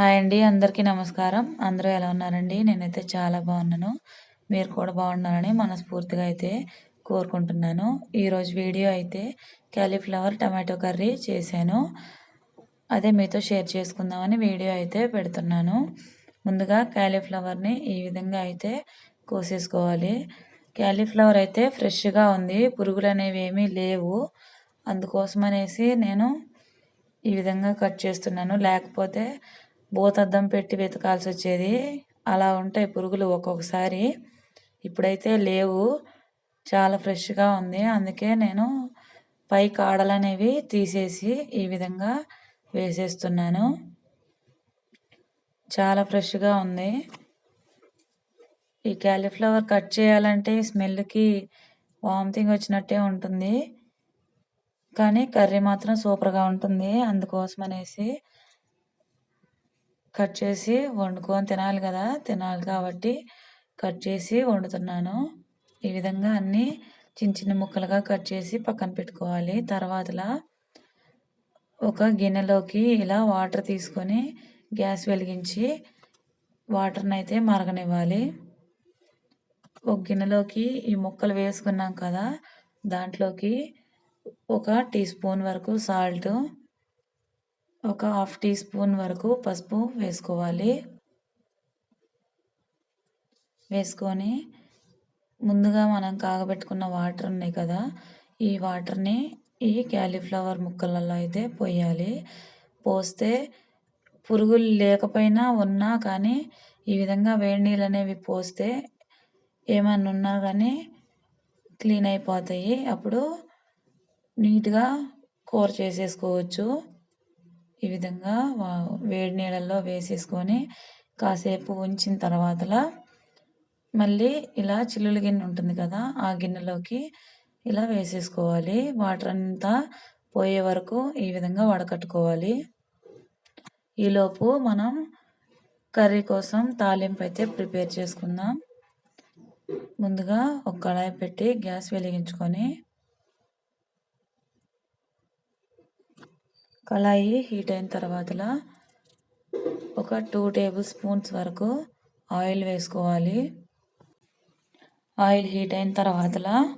Hi అండి అందరికీ నమస్కారం. అందరూ ఎలా ఉన్నారండి? నేనైతే చాలా బాగున్నాను. మీరు కూడా బాగున్నారని మనస్ఫూర్తిగా అయితే కోరుకుంటున్నాను. ఈరోజు వీడియో అయితే క్యాలీఫ్లవర్ టమాటో కర్రీ చేశాను. అదే మీతో షేర్ చేసుకుందామని వీడియో అయితే పెడుతున్నాను. ముందుగా క్యాలీఫ్లవర్ని ఈ విధంగా అయితే కోసేసుకోవాలి. క్యాలీఫ్లవర్ అయితే ఫ్రెష్గా ఉంది. పురుగులు అనేవి ఏమీ లేవు. అందుకోసం అనేసి నేను ఈ విధంగా కట్ చేస్తున్నాను. లేకపోతే భూతద్దం పెట్టి వెతకాల్సి వచ్చేది అలా ఉంటాయి పురుగులు ఒక్కొక్కసారి. ఇప్పుడైతే లేవు. చాలా ఫ్రెష్గా ఉంది. అందుకే నేను పై కాడలు అనేవి తీసేసి ఈ విధంగా వేసేస్తున్నాను. చాలా ఫ్రెష్గా ఉంది. ఈ క్యాలీఫ్లవర్ కట్ చేయాలంటే స్మెల్కి వామిటింగ్ వచ్చినట్టే ఉంటుంది. కానీ కర్రీ మాత్రం సూపర్గా ఉంటుంది. అందుకోసం అనేసి కట్ చేసి వండుకొని తినాలి కదా తినాలి కాబట్టి కట్ చేసి వండుతున్నాను. ఈ విధంగా అన్నీ చిన్న చిన్న ముక్కలుగా కట్ చేసి పక్కన పెట్టుకోవాలి. తర్వాతలా ఒక గిన్నెలోకి ఇలా వాటర్ తీసుకొని గ్యాస్ వెలిగించి వాటర్ని అయితే మరగనివ్వాలి. ఒక గిన్నెలోకి ఈ ముక్కలు వేసుకున్నాం కదా దాంట్లోకి ఒక టీ స్పూన్ వరకు సాల్ట్ ఒక హాఫ్ టీ స్పూన్ వరకు పసుపు వేసుకోవాలి. వేసుకొని ముందుగా మనం కాగబెట్టుకున్న వాటర్ ఉన్నాయి కదా ఈ వాటర్ని ఈ క్యాలీఫ్లవర్ ముక్కలలో అయితే పోయాలి. పోస్తే పురుగులు లేకపోయినా ఉన్నా కానీ ఈ విధంగా వేడి నీళ్ళు అనేవి పోస్తే ఏమన్నా ఉన్నా కానీ క్లీన్ అయిపోతాయి. అప్పుడు నీట్గా కూర చేసేసుకోవచ్చు. ఈ విధంగా వేడి నీళ్ళల్లో వేసేసుకొని కాసేపు ఉంచిన తర్వాతలా మళ్ళీ ఇలా చిల్లుల గిన్నె ఉంటుంది కదా ఆ గిన్నెలోకి ఇలా వేసేసుకోవాలి. వాటర్ అంతా పోయే వరకు ఈ విధంగా వడకట్టుకోవాలి. ఈలోపు మనం కర్రీ కోసం తాలింపు అయితే ప్రిపేర్ చేసుకుందాం. ముందుగా ఒక కళాయి పెట్టి గ్యాస్ వెలిగించుకొని కళాయి హీట్ అయిన తర్వాతలా ఒక టూ టేబుల్ స్పూన్స్ వరకు ఆయిల్ వేసుకోవాలి. ఆయిల్ హీట్ అయిన తర్వాతలా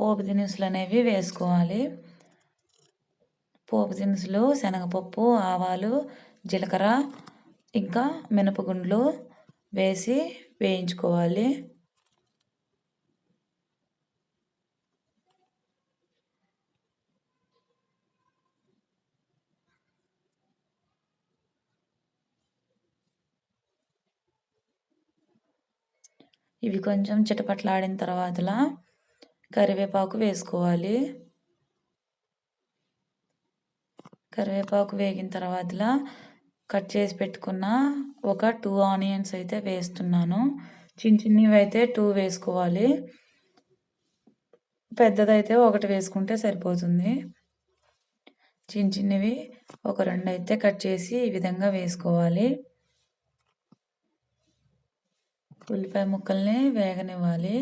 పోపు దినుసులు అనేవి వేసుకోవాలి. పోపు దినుసులు శనగపప్పు ఆవాలు జీలకర్ర ఇంకా మినపగుండ్లు వేసి వేయించుకోవాలి. ఇవి కొంచెం చిటపట్లాడిన తర్వాతలా కరివేపాకు వేసుకోవాలి. కరివేపాకు వేగిన తర్వాతలా కట్ చేసి పెట్టుకున్న ఒక టూ ఆనియన్స్ అయితే వేస్తున్నాను. చిన్న చిన్నవి అయితే టూ వేసుకోవాలి. పెద్దదైతే ఒకటి వేసుకుంటే సరిపోతుంది. చిన్న చిన్నవి ఒక రెండు అయితే కట్ చేసి ఈ విధంగా వేసుకోవాలి. ఉల్లిపాయ ముక్కల్ని వేగనివ్వాలి.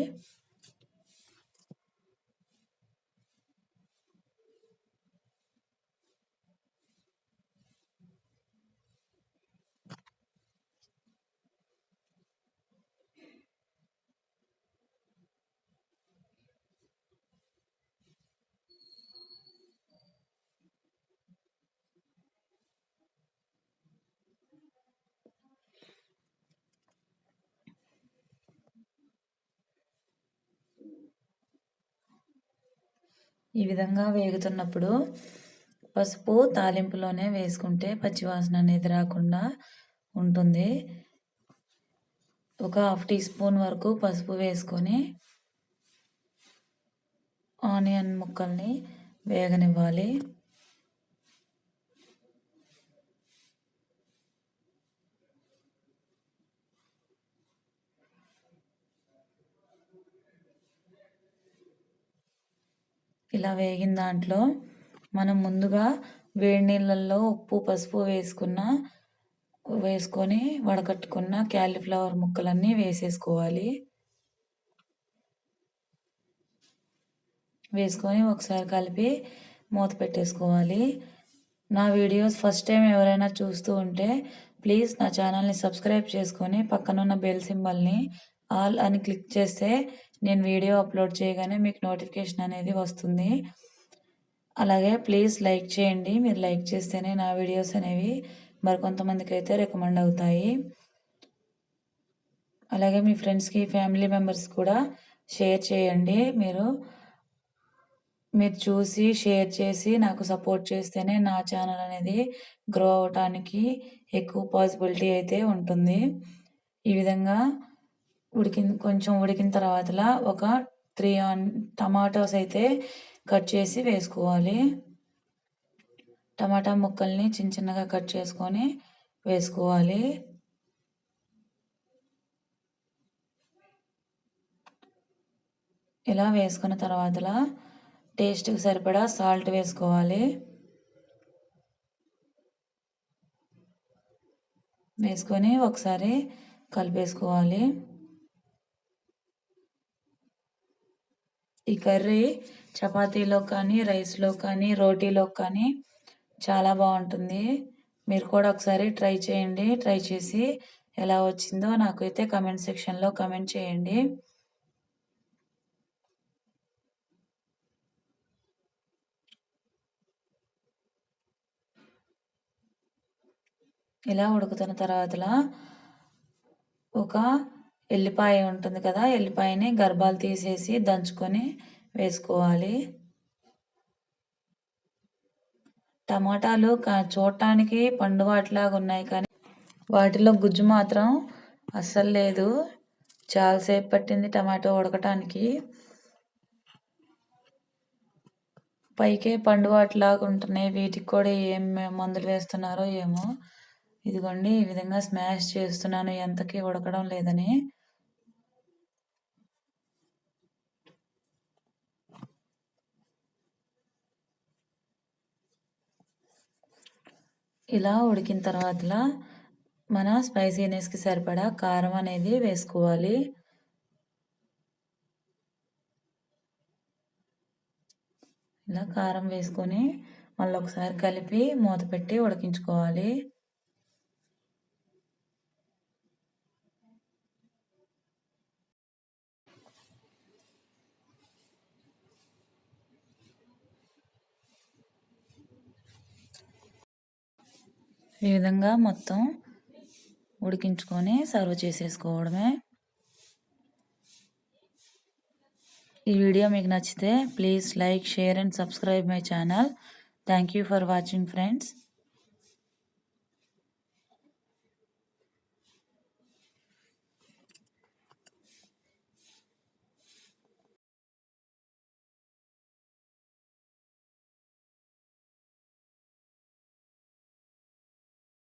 ఈ విధంగా వేగుతున్నప్పుడు పసుపు తాలింపులోనే వేసుకుంటే పచ్చివాసన అనేది రాకుండా ఉంటుంది. ఒక హాఫ్ టీ స్పూన్ వరకు పసుపు వేసుకొని ఆనియన్ ముక్కల్ని వేగనివ్వాలి. ఇలా వేగిన దాంట్లో మనం ముందుగా వేడి నీళ్ళల్లో ఉప్పు పసుపు వేసుకున్న వేసుకొని వడకట్టుకున్న క్యాలీఫ్లవర్ ముక్కలన్నీ వేసేసుకోవాలి. వేసుకొని ఒకసారి కలిపి మూత పెట్టేసుకోవాలి. నా వీడియోస్ ఫస్ట్ టైం ఎవరైనా చూస్తూ ఉంటే ప్లీజ్ నా ఛానల్ని సబ్స్క్రైబ్ చేసుకొని పక్కనున్న బెల్ సింబల్ని ఆల్ అని క్లిక్ చేస్తే నేను వీడియో అప్లోడ్ చేయగానే మీకు నోటిఫికేషన్ అనేది వస్తుంది. అలాగే ప్లీజ్ లైక్ చేయండి. మీరు లైక్ చేస్తేనే నా వీడియోస్ అనేవి మరికొంతమందికి అయితే రికమెండ్ అవుతాయి. అలాగే మీ ఫ్రెండ్స్కి ఫ్యామిలీ మెంబర్స్ కూడా షేర్ చేయండి. మీరు మీరు చూసి షేర్ చేసి నాకు సపోర్ట్ చేస్తేనే నా ఛానల్ అనేది గ్రో అవటానికి ఎక్కువ పాసిబిలిటీ అయితే ఉంటుంది. ఈ విధంగా ఉడికిన కొంచెం ఉడికిన తర్వాత ఒక త్రీ ఆన్ టమాటోస్ అయితే కట్ చేసి వేసుకోవాలి. టమాటా ముక్కల్ని చిన్న చిన్నగా కట్ చేసుకొని వేసుకోవాలి. ఇలా వేసుకున్న తర్వాత టేస్ట్కి సరిపడా సాల్ట్ వేసుకోవాలి. వేసుకొని ఒకసారి కలిపేసుకోవాలి. ఈ కర్రీ చపాతీలో కానీ రైస్లో కానీ రోటీలో కానీ చాలా బాగుంటుంది. మీరు కూడా ఒకసారి ట్రై చేయండి. ట్రై చేసి ఎలా వచ్చిందో నాకు అయితే కమెంట్ సెక్షన్లో కమెంట్ చేయండి. ఇలా ఉడుకుతున్న తర్వాతలా ఒక ఎల్లిపాయ ఉంటుంది కదా ఎల్లిపాయని గర్భాలు తీసేసి దంచుకొని వేసుకోవాలి. టమాటాలు చూడటానికి పండు వాటిలాగా ఉన్నాయి కానీ వాటిలో గుజ్జు మాత్రం అస్సలు లేదు. చాలాసేపు పట్టింది టమాటో ఉడకటానికి. పైకే పండు వాటిలాగా ఉంటున్నాయి. వీటికి కూడా ఏం మందులు వేస్తున్నారో ఏమో. ఇదిగోండి ఈ విధంగా స్మాష్ చేస్తున్నాను. ఎంతకీ ఉడకడం లేదని. ఇలా ఉడికిన తర్వాత మన స్పైసీనెస్కి సరిపడా కారం అనేది వేసుకోవాలి. ఇలా కారం వేసుకొని మళ్ళీ ఒకసారి కలిపి మూత పెట్టి ఉడికించుకోవాలి. ఈ విధంగా మొత్తం ఉడికించుకొని సర్వ్ చేసేసుకోవడమే. ఈ వీడియో మీకు నచ్చితే please like share and subscribe my channel. Thank you for watching friends.